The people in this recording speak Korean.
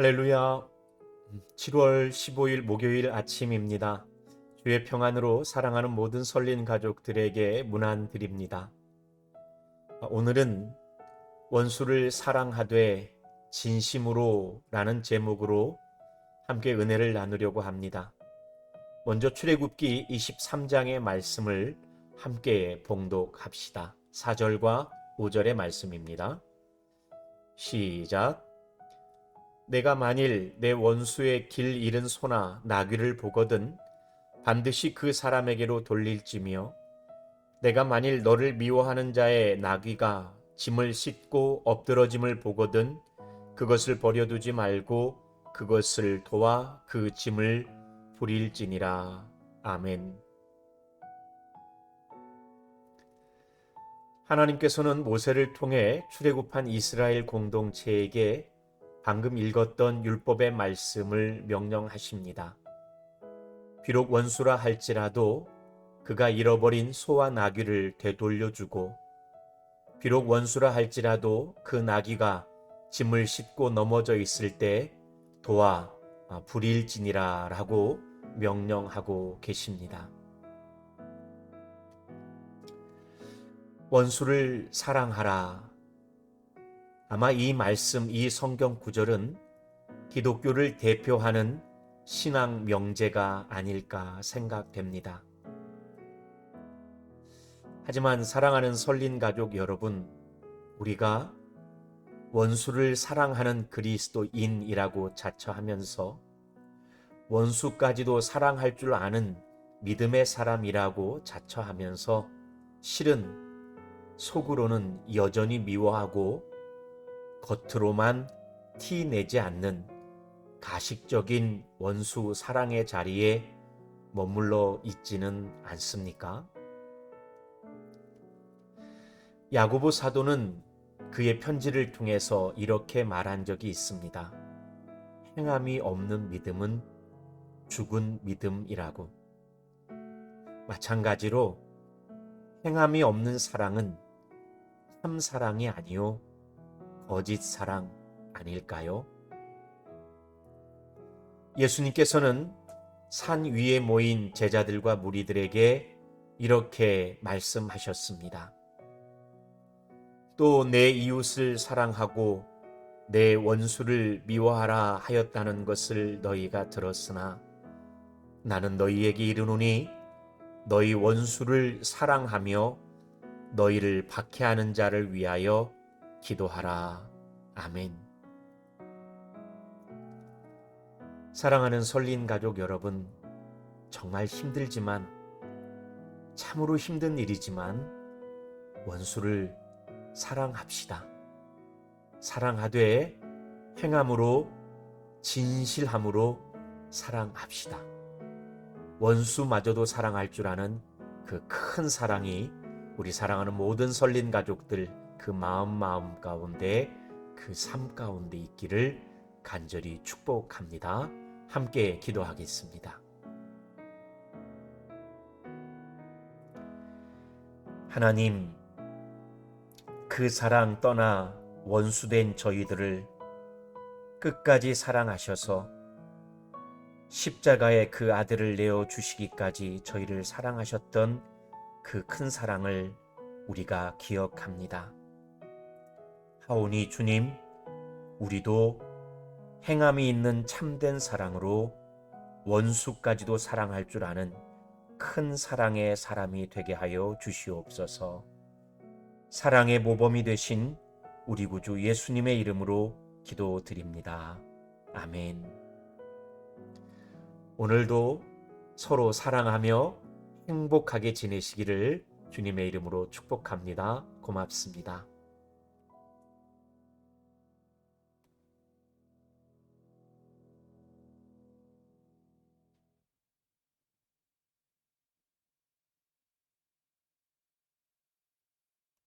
할렐루야. 7월 15일 목요일 아침입니다. 주의 평안으로 사랑하는 모든 설린 가족들에게 문안 드립니다. 오늘은 원수를 사랑하되 진심으로 라는 제목으로 함께 은혜를 나누려고 합니다. 먼저 출애굽기 23장의 말씀을 함께 봉독합시다. 4절과 5절의 말씀입니다. 시작. 내가 만일 내 원수의 길 잃은 소나 나귀를 보거든 반드시 그 사람에게로 돌릴지며 내가 만일 너를 미워하는 자의 나귀가 짐을 싣고 엎드러짐을 보거든 그것을 버려두지 말고 그것을 도와 그 짐을 부릴지니라. 아멘. 하나님께서는 모세를 통해 출애굽한 이스라엘 공동체에게 방금 읽었던 율법의 말씀을 명령하십니다. 비록 원수라 할지라도 그가 잃어버린 소와 나귀를 되돌려주고 비록 원수라 할지라도 그 나귀가 짐을 싣고 넘어져 있을 때 도와 불일지니라 라고 명령하고 계십니다. 원수를 사랑하라. 아마 이 말씀, 이 성경 구절은 기독교를 대표하는 신앙 명제가 아닐까 생각됩니다. 하지만 사랑하는 설린 가족 여러분, 우리가 원수를 사랑하는 그리스도인이라고 자처하면서 원수까지도 사랑할 줄 아는 믿음의 사람이라고 자처하면서 실은 속으로는 여전히 미워하고 겉으로만 티 내지 않는 가식적인 원수 사랑의 자리에 머물러 있지는 않습니까? 야고보 사도는 그의 편지를 통해서 이렇게 말한 적이 있습니다. 행함이 없는 믿음은 죽은 믿음이라고. 마찬가지로 행함이 없는 사랑은 참 사랑이 아니요 거짓 사랑 아닐까요? 예수님께서는 산 위에 모인 제자들과 무리들에게 이렇게 말씀하셨습니다. 또 내 이웃을 사랑하고 내 원수를 미워하라 하였다는 것을 너희가 들었으나 나는 너희에게 이르노니 너희 원수를 사랑하며 너희를 박해하는 자를 위하여 기도하라. 아멘. 사랑하는 설린 가족 여러분, 정말 힘들지만, 참으로 힘든 일이지만, 원수를 사랑합시다. 사랑하되 행함으로, 진실함으로 사랑합시다. 원수마저도 사랑할 줄 아는 그 큰 사랑이 우리 사랑하는 모든 설린 가족들 그 마음 마음 가운데 그 삶 가운데 있기를 간절히 축복합니다. 함께 기도하겠습니다. 하나님, 그 사랑 떠나 원수된 저희들을 끝까지 사랑하셔서 십자가에 그 아들을 내어 주시기까지 저희를 사랑하셨던 그 큰 사랑을 우리가 기억합니다. 하오니 주님, 우리도 행함이 있는 참된 사랑으로 원수까지도 사랑할 줄 아는 큰 사랑의 사람이 되게 하여 주시옵소서. 사랑의 모범이 되신 우리 구주 예수님의 이름으로 기도드립니다. 아멘. 오늘도 서로 사랑하며 행복하게 지내시기를 주님의 이름으로 축복합니다. 고맙습니다.